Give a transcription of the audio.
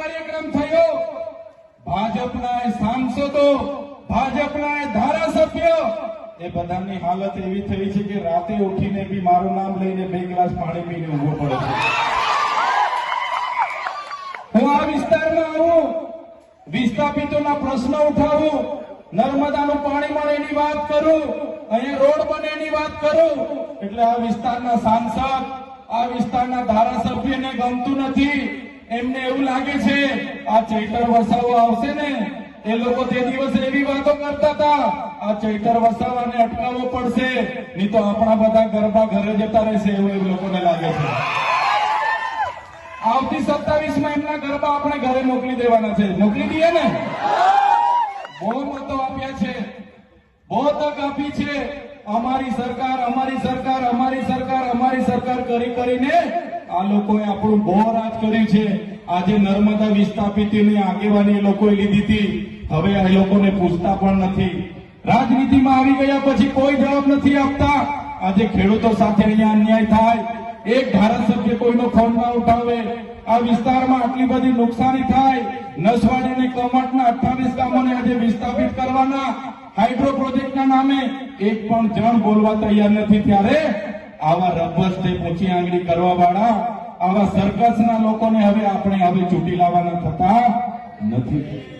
કાર્યક્રમ થયો. ભાજપના સાંસદો, ભાજપના ધારાસભ્ય, એ બધાની હાલત એવી થઈ છે કે રાતે ઉઠીને બી મારું નામ લઈને બે ગ્લાસ પાણી પીને ઊભો પડે છે. હું આ વિસ્તારમાં આવું, વિસ્થાપિતોના પ્રશ્ન ઉઠાવું, નર્મદાનું પાણી મળે વાત કરું, અહીંયા રોડ બને એની વાત કરું, એટલે આ વિસ્તારના સાંસદ, આ વિસ્તારના ધારાસભ્યને ગમતું નથી. એમને એવું લાગે છે, આ ચૈતર વસાવો આવશે ને, એ લોકો તે દિવસે એવી વાતો કરતા હતા, આ ચૈતર વસાવાને અટકાવવો પડશે, નહીં તો આપણા બધા ગરબા ઘરે જતા રહેશે, એવું એ લોકોને લાગે છે. આવતી સત્તાવીસમાં એમના ગરબા આપણે ઘરે મોકલી દેવાના છે. મોકલી દઈએ ને? બહુ મતો આપ્યા છે. બહુ તક આપી છે. અમારી સરકાર અમારી સરકાર અમારી સરકાર અમારી સરકાર કરી કરીને આ લોકોએ આપણું બહુ રાજ કર્યું છે. આજે નર્મદા વિસ્થાપિતની આગેવાની એ લોકોએ લીધી હતી. હવે આ લોકોને પૂછતા પણ નથી. રાજનીતિમાં આવી ગયા પછી કોઈ જવાબ નથી આપતા. આજે ખેડૂતો સાથે અહીંયા અન્યાય થાય. એક ધારાસભ્ય કોઈનો ફોન ના ઉઠાવે. આ વિસ્તારમાં આટલી બધી નુકસાની થાય. નસવાડી અને કમટના અઠાવીસ ગામોને આજે વિસ્થાપિત કરવાના. હાઇડ્રો પ્રોજેક્ટના નામે એક પણ જણ બોલવા તૈયાર નથી. ત્યારે આવા તે ઊંચી આંગળી કરવા વાળા આવા સર્કસના લોકોને હવે આપણે હવે ચૂંટી લાવવાના થતા નથી.